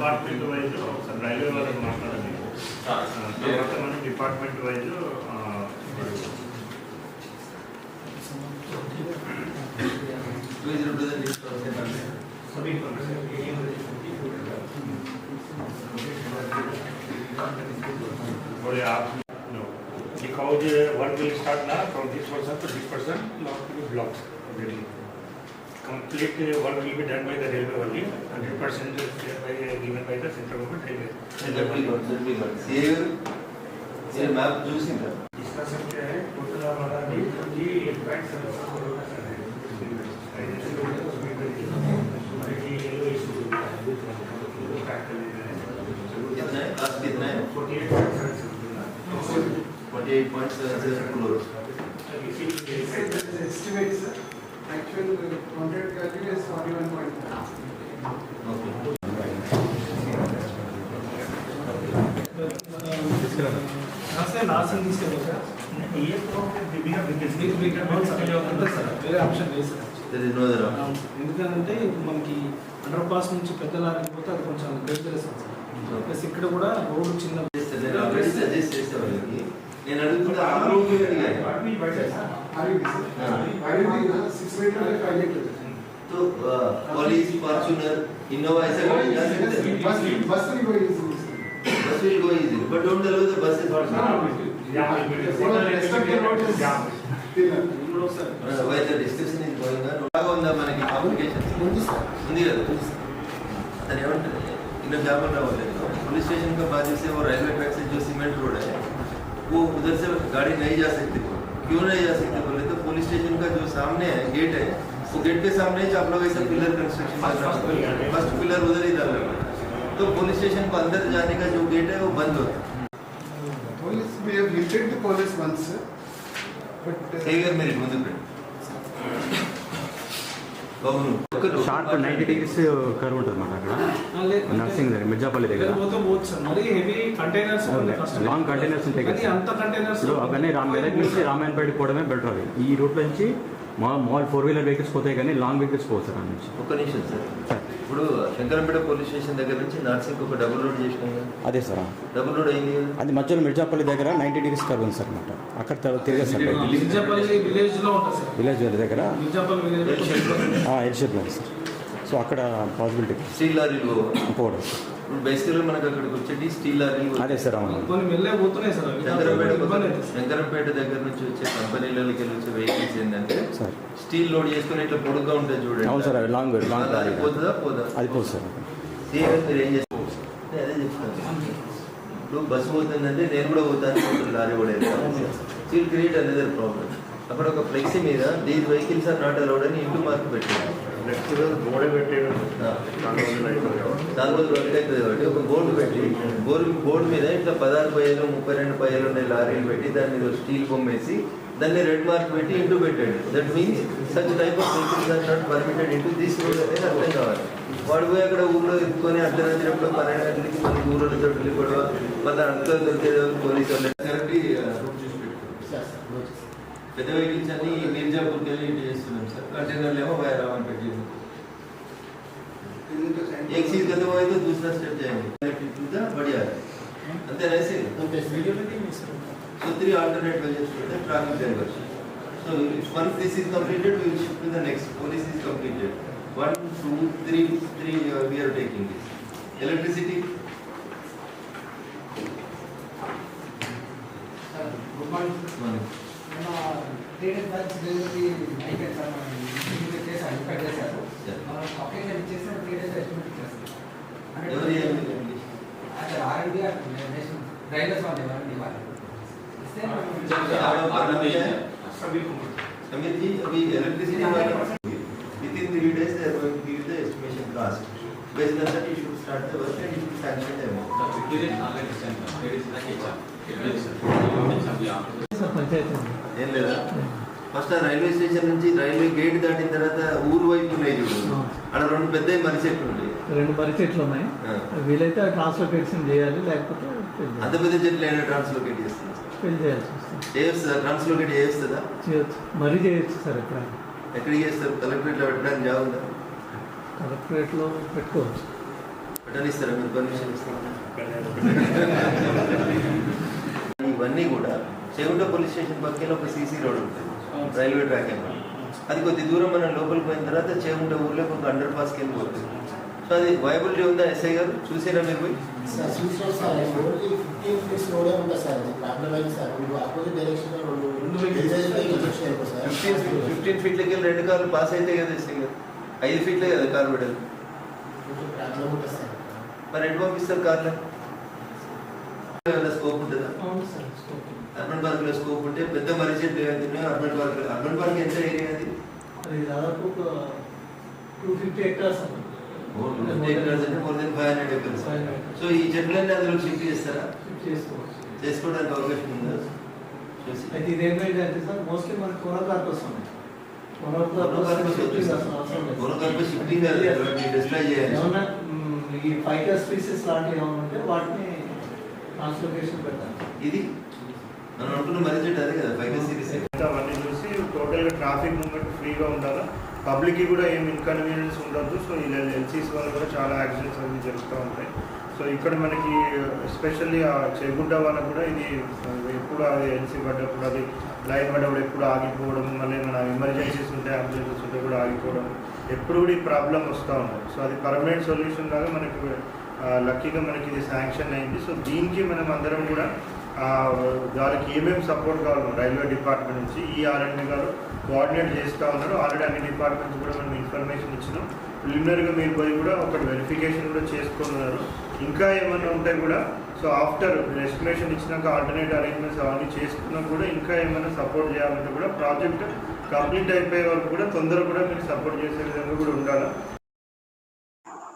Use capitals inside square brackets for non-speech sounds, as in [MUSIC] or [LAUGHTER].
Department wise ఒకసారి railway వాళ్ళు మాట్లాడండి మొత్తం డిపార్ట్మెంట్ వైజ్ बोले आप नो दिखाओ जो वन विल स्टार्ट ना from this person to this person lock to complete work will be done by the railway only. 100% is given by the central government railway. Central government. ये ये map जो सी है इसका सब क्या है टोटल हमारा भी जी 8.7 करोड़ का सर है एजेंसी को उसमें कि ये लोग इशू कितना है कितना है 48.7 48.7 करोड़ ఎందుకంటే మనకి అండర్ పాస్ నుంచి పెద్ద లారీ పోతే అది కొంచెం ప్లస్ ఇక్కడ కూడా రోడ్డు చిన్న చేస్తే నేను ఆల్రెడీ సజెస్ట్ చేసే వాళ్ళకి నేను అడుగుతున్న ఆ రూట్ అడిగాను Six meter and five meter. तो पुलिस फॉर्च्यूनर इनोवा ऐसा गाड़ी जा सकते हैं Bus, bus will go easy. Bus will go easy but don't allow the bus is why the discussion is going on బాగా ఉందా మనకి కమ్యూనికేషన్ ఉంది సార్. ఉంది కదా అతను ఏమంటారు इन जामन राव पुलिस स्टेशन का बाजू से वो रेलवे ट्रैक से जो सीमेंट रोड है वो उधर से गाड़ी नहीं जा सकती बोले क्यों नहीं जा सकती बोले तो पुलिस स्टेशन का जो सामने है गेट है वो गेट के सामने तो आप लोग ऐसा पिलर कंस्ट्रक्शन फ़र्स्ट पिलर उधर ही डाल रहे तो पुलिस स्टेशन को अंदर जाने का जो गेट है वो बंद होता है। Police we have looted the police once, but... Uh, Take your. అవును. షార్ప్ నైంటీ డిగ్రీస్ కర్వ్ ఉంటుంది మన అక్కడ. నర్సింగ్ దగ్గర మిర్జాపల్లి దగ్గర. లాంగ్ కంటైనర్స్ ఉంటాయి అది కదా అంత కంటైనర్స్ ఇప్పుడు అవన్నీ రామ్ మెదక్ నుంచి రామాయణపేట పోవడమే బెటర్ అవి ఈ రూట్ నుంచి మా మాల్ ఫోర్ వీలర్ వెహికల్స్ పోతాయి కానీ లాంగ్ వెహికల్స్ పోతారు అక్కడ నుంచి. ఒక్క నిమిషం సార్. ఇప్పుడు శంకరంపేట పోలీస్ స్టేషన్ దగ్గర నుంచి నార్సింగ్ ఒక డబుల్ రోడ్ చేసినాం అదే సార్ డబుల్ రోడ్ అయింది అది మధ్యలో మిర్జాపల్లి దగ్గర నైంటీ డిగ్రీస్ కర్వ్ ఉంది సార్ అనమాట అక్కడ తి- తిరిగేది సార్ విలేజ్లో ఉంటుంది సార్. విలేజ్ దగ్గర? ఎల్ షేప్లో ఉంది సార్. సో అక్కడ పాసిబిలిటీ స్టీల్ లారీలు. పోవడం. ఇప్పుడు బేసికల్గా మనకు అక్కడికి వచ్చేటి స్టీల్ లారీలు అదే సార్ అవును. కొన్ని మెల్లే పోతున్నాయి సార్ శంకరంపేట. శంకరంపేట దగ్గర నుంచి వచ్చే కంపెనీలకి వెళ్ళి వచ్చే వెహికల్స్ ఏంటంటే సార్. స్టీల్ లోడ్ చేసుకుని ఇట్లా పొడుగ్గా ఉంటుంది చూడండి అవును సార్ అవి లాంగ్ లాంగ్ అది పోతుందా పోదా? అది పోదు సార్. సేమ్ మీరు ఏం అదే చెప్తాను ఇప్పుడు బస్సు పోతుందంటే నేను కూడా పోతాను లారీ కూడా స్టిల్ క్రియేట్ అనదర్ ప్రాబ్లం అక్కడ ఒక ఫ్లెక్సీ మీద these vehicles are not allowed అని ఇంటూ మార్క్ పెట్టారు. నెక్స్ట్ రోజు గోడ పెట్టేయడం నాలుగు రోజులు వర్క్ అవుతుంది కాబట్టి ఒక బోర్డు పెట్టి బోర్డు బోర్డు మీద ఇట్లా పదహారు పయ్యలు ముప్పై రెండు పయ్యలు ఉండే లారీలు పెట్టి దాని మీద స్టీల్ బొమ్మేసి దాన్ని రెడ్ మార్క్ పెట్టి ఇంటూ పెట్టాడు. That means such type of vehicles are not permitted into అనేది అర్థం కావాలి. వాడు పోయి అక్కడ ఊళ్ళో ఎత్తుకొని అర్ధరాత్రిప్పుడు పన్నెండు గంటలకి మన ఊళ్ళో తోటి గొడవ మళ్ళీ అంతా దొరికేది పోలీసు వాళ్ళు పెద్ద వెహికల్స్ అన్ని మిర్జాపూర్కి వెళ్ళి ఇంటి చేస్తున్నాం సార్. కంటైనర్లు ఏమో एक चीज़ खत्म हुआ है तो दूसरा स्टेप जाएँगे टू द बढ़िया ऐसे so three alternate measures for the traffic drivers so if once this is completed we will shift to the next police is completed one two three three uh, we are taking this electricity Good morning. one మన three back అయిపోయింది sir మనం చేశాను cut చేశారు application ఇచ్చేస్తే three days estimate ఇచ్చేస్తాం RMD railways వాళ్ళు ఎవరండి వాళ్ళు Samir ji, अभी electricity within three days they are going to give the estimation cost. Based on that, you should start the work and you should sanction the amount. It is already sent. It is package. Yes, sir. ఏం లేదా? First ఆ railway station నుంచి railway gate దాటిన తర్వాత ఊరు వైపు ఉన్నాయి చూడు. అక్కడ రెండు పెద్ద మనిషి చెట్లు ఉంటాయి. రెండు మర్రి చెట్లు ఉన్నాయి. వీలైతే ట్రాన్స్లోకేషన్ చేయాలి లేకపోతే అంత పెద్ద చెట్లు అయినా ట్రాన్స్లోకేట్ చేస్తుంది. పెళ్ళి చేయాల్సి వస్తుంది. చేస్తుందా? ట్రాన్స్లోకేట్ చేస్తుందా? చేయొచ్చు. మరీ చేయొచ్చు సార్ ఎక్కడ ఎక్కడికి చేస్తారు? కలెక్టరేట్లో పెట్టడానికి జాగుందా కలెక్టరేట్లో పెట్టుకోవచ్చు. రిటర్న్ ఇస్తారా మీరు పర్మిషన్ ఇస్తారా? [LAUGHS] ఇవన్నీ కూడా చేగుంట పోలీస్ స్టేషన్ పక్కన ఒక సీసీ రోడ్ ఉంటుంది. రైల్వే ట్రాక్ ఏమో. అది కొద్ది దూరం మనం లోపలికి పోయిన తర్వాత చేగుంట ఊర్లో ఒక అండర్ పాస్కి వెళ్ళిపోతుంది. సో అది వైబిలిటీ ఉందా ఎస్ఐ గారు? చూసారా మీరు పోయి? సార్ చూసారు సార్. ఓన్లీ ఫిఫ్టీన్ ఫీట్లకి వెళ్ళి రెండు కార్లు పాస్ అయితే కదా ఎస్ఐ గారు? ఐదు ఫీట్లే కదా కార్ సార్. మరి ఎటు పంపిస్తారు కార్లో? స్కోప్ ఉంటుందా అవును సార్ స్కోప్. అర్బన్ పార్క్ లో స్కోప్ ఉంటే పెద్ద మరిచెట్ అర్బన్ పార్క్ అర్బన్ పార్క్ ఎంత ఏరియా అది అది దాదాపు ఒక two fifty acres more than five hundred acres so ఈ చెట్లన్నీ అందులో షిఫ్ట్ చేస్తారా చేసుకోవచ్చు చేసుకోవడానికి అవకాశం ఉందా చూసి అయితే ఇదేంటంటే అంటే సార్ మోస్ట్లీ మనకి కొనకార్పస్ ఉన్నాయి కొనకార్పస్ షిఫ్టింగ్ అసలు అవసరం లేదు. కొనకార్పస్ షిఫ్టింగ్ కాదు డిస్ప్లే చేయాలి ఏమన్నా మ్, ఈ ఫైటర్ స్పీసెస్ లాంటివి ఏమైనా ఉంటే వాటిని ట్రాన్స్లోకేషన్ పెట్టాలి. ఇది మనం అనుకున్న మరిచెట్ అదే కదా ఫైవ్ సిరీస్. అవన్నీ చూసి టోటల్గా ట్రాఫిక్ మూవ్మెంట్ ఫ్రీగా ఉండాలా? పబ్లిక్కి కూడా ఏం ఇన్కన్వీనియన్స్ ఉండదు సో ఇలా ఎల్సీస్ వల్ల కూడా చాలా యాక్సిడెంట్స్ అన్ని జరుగుతూ ఉంటాయి. సో ఇక్కడ మనకి ఎస్పెషల్లీ ఆ చెగుడ్డ వల్ల కూడా ఇది ఎప్పుడు అది ఎల్సీ పడ్డప్పుడు అది లైన్ పడ్డప్పుడు ఎప్పుడు ఆగిపోవడం మళ్ళీ మన ఎమర్జెన్సీస్ ఉంటే అంబులెన్సెస్ ఉంటే కూడా ఆగిపోవడం ఎప్పుడు కూడా ఈ ప్రాబ్లం వస్తూ ఉంటుంది సో అది పర్మనెంట్ సొల్యూషన్ లాగా మనకి లక్కీగా మనకి ఇది శాంక్షన్ అయింది. సో దీనికి మనం అందరం కూడా వాళ్ళకి ఏమేమి సపోర్ట్ కావాలి రైల్వే డిపార్ట్మెంట్ నుంచి ఈ ఆర్ఎండి గారు కోఆర్డినేట్ చేస్తూ ఉన్నారు. ఆల్రెడీ అన్ని డిపార్ట్మెంట్స్ కూడా మనం ఇన్ఫర్మేషన్ ఇచ్చినాం. ప్రిలిమినరీగా మీరు పోయి కూడా ఒక వెరిఫికేషన్ కూడా చేసుకున్నారు ఇంకా ఏమైనా ఉంటే కూడా సో ఆఫ్టర్ ఎస్టిమేషన్ ఇచ్చినాక ఆల్టర్నేట్ అరేంజ్మెంట్స్ అవన్నీ చేసుకున్నా కూడా ఇంకా ఏమైనా సపోర్ట్ చేయాలంటే కూడా ప్రాజెక్ట్ కంప్లీట్ అయిపోయే వరకు కూడా తొందరగా కూడా మీరు సపోర్ట్ చేసే విధంగా కూడా ఉండాలి?